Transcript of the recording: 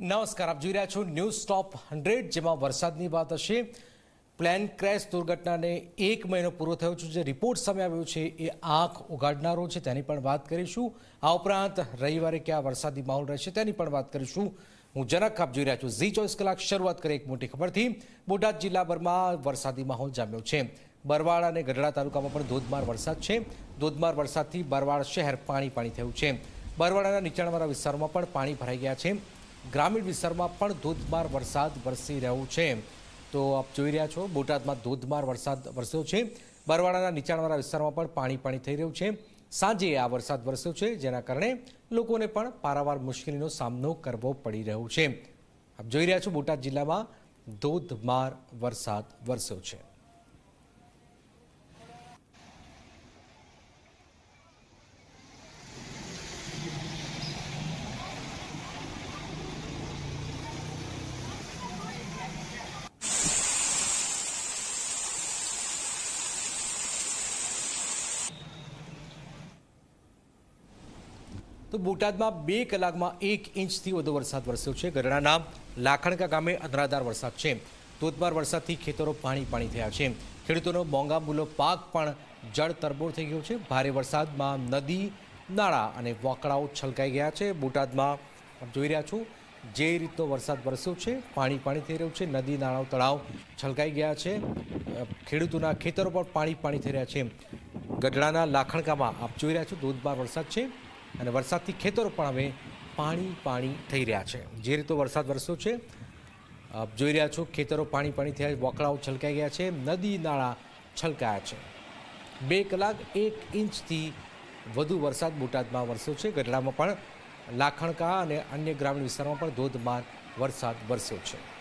નમસ્કાર, આપ જોઈ રહ્યા છો ન્યૂઝ સ્ટોપ હંડ્રેડ, જેમાં વરસાદની વાત હશે. પ્લેન ક્રેશ દુર્ઘટનાને એક મહિનો પૂરો થયો છે. જે રિપોર્ટ સામે આવ્યો છે એ આંખ ઉગાડનારો છે. તેની પણ વાત કરીશું. આ ઉપરાંત રવિવારે ક્યાં વરસાદી માહોલ રહેશે તેની પણ વાત કરીશું. હું જનક, આપ જોઈ રહ્યા છું ઝી ચોવીસ કલાક. શરૂઆત કરી એક મોટી ખબરથી બોટાદ જિલ્લાભરમાં વરસાદી માહોલ જામ્યો છે. બરવાડ અને ગઢડા તાલુકામાં પણ ધોધમાર વરસાદ છે. ધોધમાર વરસાદથી બરવાડ શહેર પાણી પાણી થયું છે. બરવાડાના નીચાણવાળા વિસ્તારોમાં પણ પાણી ભરાઈ ગયા છે. ગ્રામીણ વિસ્તારમાં પણ ધોધમાર વરસાદ વરસી રહ્યો છે. તો આપ જોઈ રહ્યા છો, બોટાદમાં ધોધમાર વરસાદ વરસ્યો છે. બરવાડાના નીચાણવાળા વિસ્તારમાં પણ પાણી પાણી થઈ રહ્યું છે. સાંજે આ વરસાદ વરસ્યો છે, જેના કારણે લોકોને પણ પારાવાર મુશ્કેલીનો સામનો કરવો પડી રહ્યો છે. આપ જોઈ રહ્યા છો, બોટાદ જિલ્લામાં ધોધમાર વરસાદ વરસ્યો છે. તો બોટાદમાં બે કલાકમાં એક ઇંચથી વધુ વરસાદ વરસ્યો છે. ગઢડાના લાખણકા ગામે અધરાધાર વરસાદ છે. ધોધમાર વરસાદથી ખેતરો પાણી પાણી થયા છે. ખેડૂતોનો મોંઘા મૂલો પાક પણ જળ તરબોળ થઈ ગયો છે. ભારે વરસાદમાં નદી, નાળા અને વોકળાઓ છલકાઈ ગયા છે. બોટાદમાં જોઈ રહ્યા છો જે રીતનો વરસાદ વરસ્યો છે. પાણી પાણી થઈ રહ્યું છે. નદી, નાળાઓ, તળાવ છલકાઈ ગયા છે. ખેડૂતોના ખેતરો પણ પાણી પાણી થઈ રહ્યા છે. ગઢડાના લાખણકામાં આપ જોઈ રહ્યા છો ધોધમાર વરસાદ છે. અને વરસાદથી ખેતરો પણ હવે પાણી પાણી થઈ રહ્યા છે. જે રીતો વરસાદ વરસ્યો છે, આપ જોઈ રહ્યા છો ખેતરો પાણી પાણી થયા, વોકળાઓ છલકાઈ ગયા છે, નદી નાળા છલકાયા છે. બે કલાક એક ઇંચથી વધુ વરસાદ બોટાદમાં વરસ્યો છે. ગઢડામાં પણ લાખણકા અને અન્ય ગ્રામીણ વિસ્તારોમાં પણ ધોધમાર વરસાદ વરસ્યો છે.